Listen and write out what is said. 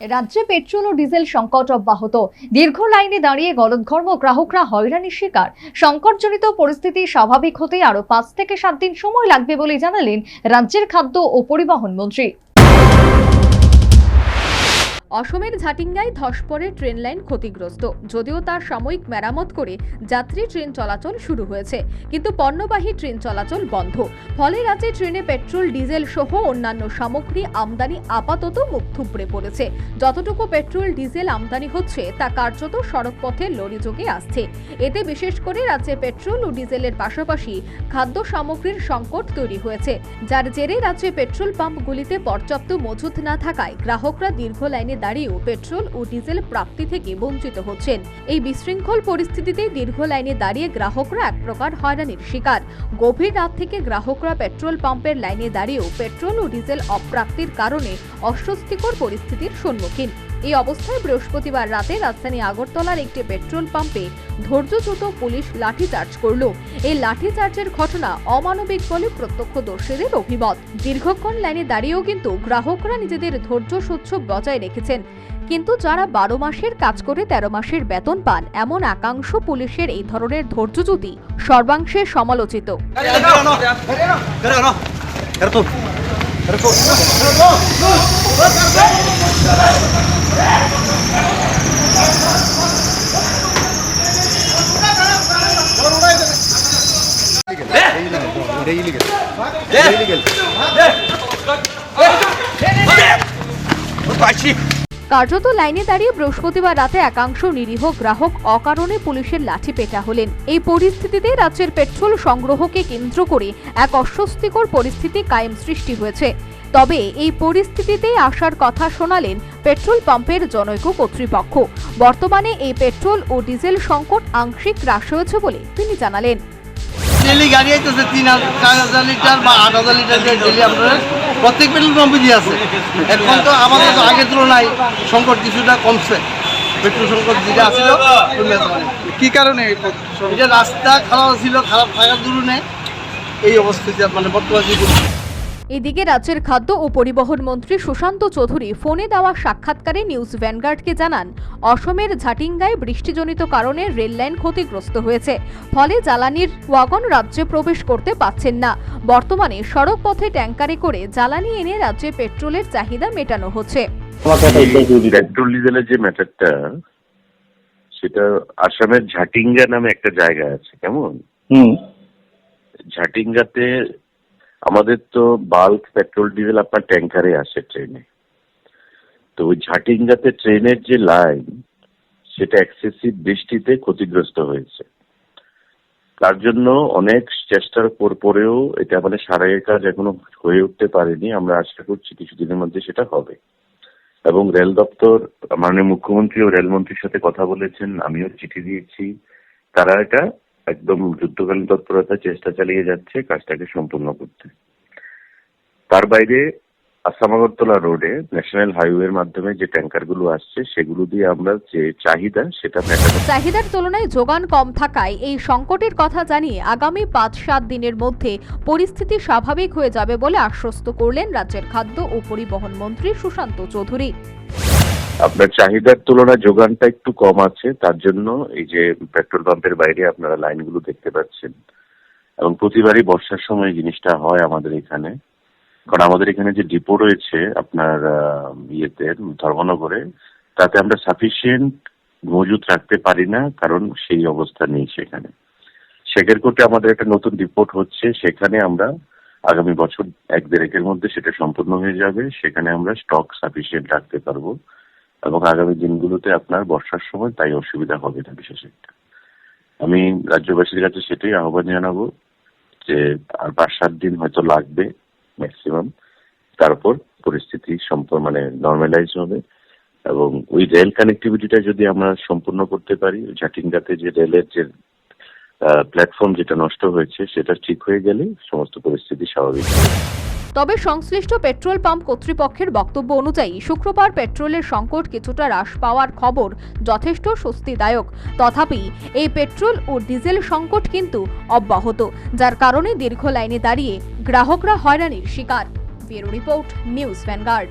রাজ্যে পেট্রোল ও ডিজেল সংকট অব্যাহত। দীর্ঘ লাইনে দাঁড়িয়ে গলদঘর্ম গ্রাহকরা হয়রানির শিকার। সংকটজনিত পরিস্থিতি স্বাভাবিক হতে আরও পাঁচ থেকে সাত দিন সময় লাগবে বলে জানালেন রাজ্যের খাদ্য ও পরিবহন মন্ত্রী। অসমের ঝাটিঙ্গায় ধস পড়ে ট্রেন লাইন ক্ষতিগ্রস্ত। যদিও তার সাময়িক মেরামত করে যাত্রী ট্রেন চলাচল শুরু হয়েছে, কিন্তু পণ্যবাহী ট্রেন চলাচল বন্ধ। ফলে রাজ্যে ট্রেনে পেট্রোল, ডিজেল সহ অন্যান্য সামগ্রী আমদানি আপাতত মুখ থুবড়ে পড়েছে। যতটুকু পেট্রোল, ডিজেল আমদানি হচ্ছে, তা কার্যত সড়কপথে লরি যোগে আসছে। এতে বিশেষ করে রাজ্যে পেট্রোল ও ডিজেলের পাশাপাশি খাদ্য সামগ্রীর সংকট তৈরি হয়েছে। যার জেরে রাজ্যে পেট্রোল পাম্পগুলিতে পর্যাপ্ত মজুত না থাকায় গ্রাহকরা দীর্ঘ লাইনে দাঁড়িয়েও পেট্রোল ও ডিজেল প্রাপ্তি থেকে বঞ্চিত হচ্ছেন। এই বিশৃঙ্খল পরিস্থিতিতে দীর্ঘ লাইনে দাঁড়িয়ে গ্রাহকরা এক প্রকার হয়রানির শিকার। গভীর রাত থেকে গ্রাহকরা পেট্রোল পাম্পের লাইনে দাঁড়িয়েও পেট্রোল ও ডিজেল অপ্রাপ্তির কারণে অস্বস্তিকর পরিস্থিতির সম্মুখীন। এই অবস্থায় বৃহস্পতিবার রাতে রাজধানী আগরতলার একটি পেট্রোল পাম্পে ধৈর্যচ্যুত পুলিশ লাঠিচার্জ করল এই লাঠিচার্জের ঘটনা অমানবিক বলে প্রত্যক্ষদর্শীদের অভিমত দীর্ঘক্ষণ লাইনে দাঁড়িয়েও কিন্তু গ্রাহকরা নিজেদের ধৈর্য সহ্য বজায় রেখেছেন কিন্তু যারা বারো মাসের কাজ করে তেরো মাসের বেতন পান এমন একাংশ পুলিশের এই ধরনের ধৈর্যচ্যুতি সর্বাংশে সমালোচিত డైలీ డైలీ డైలీ কার্যত লাইনে দাঁড়িয়ে বৃহস্পতিবার রাতে একাংশ নিরীহ গ্রাহক অকারণে পুলিশের লাঠি পেটা হলেন। এই পরিস্থিতিতে রাজ্যের পেট্রোল সংগ্রহকে কেন্দ্র করে এক অস্বস্তিকর পরিস্থিতি কায়েম সৃষ্টি হয়েছে। তবে এই পরিস্থিতিতে আসার কথা শোনালেন পেট্রোল পাম্পের জনৈক কর্তৃপক্ষ। বর্তমানে এই পেট্রোল ও ডিজেল সংকট আংশিক হ্রাস হয়েছে বলে তিনি জানালেন। ডেলি গাড়ি আইতেছে তিন চার হাজার লিটার বা আট হাজার লিটার ডেলি প্রত্যেক পেট্রোল পাম্পে আছে এখন তো আমাদের তো আগের তুলনায় সংকট কিছুটা কমছে পেট্রোল সংকট যেটা আছে অনেক। কি কারণে এটা রাস্তা খারাপ ছিল খারাপ থাকার দরুনে এই অবস্থিতি মানে বর্তমান এদিকে রাজ্যের খাদ্য ও পরিবহন মন্ত্রী সুশান্ত চৌধুরী ফোনে দেওয়া সাক্ষাৎকারে নিউজ ভ্যানগার্ডকে জানান অসমের ঝাটিঙ্গায় বৃষ্টিজনিত কারণে রেল লাইন ক্ষতিগ্রস্ত হয়েছে ফলে জ্বালানির ওয়াগন রাজ্যে প্রবেশ করতে পারছেন না। বর্তমানে সড়ক পথে ট্যাঙ্কারে করে জ্বালানি এনে রাজ্যে পেট্রোলের চাহিদা মেটানো হচ্ছে। পেট্রোল ডিজেলের যে ম্যাটারটা সেটা আসামের ঝাটিঙ্গা নামে একটা জায়গা আছে কেমন? ঝাটিঙ্গাতে আমাদের তো বাল্ক পেট্রোল ডিজেল আপনার ট্যাঙ্কারে আসে ট্রেনে তো ওই ঝাটিঙ্গাতে ট্রেনের যে লাইন সেটা এক্সেসিভ বৃষ্টিতে ক্ষতিগ্রস্ত হয়েছে। তার জন্য অনেক চেষ্টার পর পরেও এটা মানে সারাইয়ের কাজ এখনও হয়ে উঠতে পারেনি। আমরা আশা করছি কিছুদিনের মধ্যে সেটা হবে। এবং রেল দপ্তর, মাননীয় মুখ্যমন্ত্রী ও রেলমন্ত্রীর সাথে কথা বলেছেন, আমিও চিঠি দিয়েছি। তারা এটা একদম যুদ্ধকালীন তৎপরতায় চেষ্টা চালিয়ে যাচ্ছে, কাজটাকে সম্পূর্ণ করতে। তার বাইরে আসাম আগরতলা রোডে ন্যাশনাল হাইওয়ের মাধ্যমে যে ট্যাঙ্কারগুলো আসছে, সেগুলো দিয়ে আমরা যে চাহিদা, সেটা চাহিদার তুলনায় যোগান কম থাকায় এই সংকটের কথা জানিয়ে আগামী পাঁচ সাত দিনের মধ্যে পরিস্থিতি স্বাভাবিক হয়ে যাবে বলে আশ্বস্ত করলেন রাজ্যের খাদ্য ও পরিবহন মন্ত্রী সুশান্ত চৌধুরী। আপনার চাহিদার তুলনায় যোগানটা একটু কম আছে, তার জন্য এই যে পেট্রোল পাম্পের বাইরে আপনারা লাইনগুলো দেখতে পাচ্ছেন। এবং প্রতিবারই বর্ষার সময় জিনিসটা হয় আমাদের এখানে। কারণ আমাদের এখানে যে ডিপো রয়েছে আপনার ইয়েতে, ধর্মনগরে, তাতে আমরা সাফিসিয়েন্ট মজুত রাখতে পারি না, কারণ সেই অবস্থা নেই সেখানে। শেখেরকোটে আমাদের একটা নতুন রিপোর্ট হচ্ছে, সেখানে আমরা আগামী বছর এক দেড়েকের মধ্যে সেটা সম্পূর্ণ হয়ে যাবে। সেখানে আমরা স্টক সাফিসিয়েন্ট রাখতে পারব। এবং আগামী দিনগুলোতে আপনার বর্ষার সময় তাই অসুবিধা হবে না বিশেষ একটা। আমি রাজ্যবাসীর কাছে সেটাই আহ্বান জানাব যে আর পাঁচ সাত দিন হয়তো লাগবে ম্যাক্সিমাম তারপর পরিস্থিতি সম্পূর্ণ মানে নর্মালাইজ হবে এবং ওই রেল কানেক্টিভিটিটা যদি আমরা সম্পূর্ণ করতে পারি ঝাটিঙ্গাতে যে রেলের যে প্ল্যাটফর্ম যেটা নষ্ট হয়েছে, সেটা ঠিক হয়ে গেলে সমস্ত পরিস্থিতি স্বাভাবিক। তবে সংশ্লিষ্ট পেট্রোল পাম্প কর্তৃপক্ষের বক্তব্য অনুযায়ী শুক্রবার পেট্রোলের সংকট কিছুটা হ্রাস পাওয়ার খবর যথেষ্ট স্বস্তিদায়ক। তথাপি এই পেট্রোল ও ডিজেল সংকট কিন্তু অব্যাহত, যার কারণে দীর্ঘ লাইনে দাঁড়িয়ে গ্রাহকরা হয়রানির শিকার। Bureau report, news Vanguard.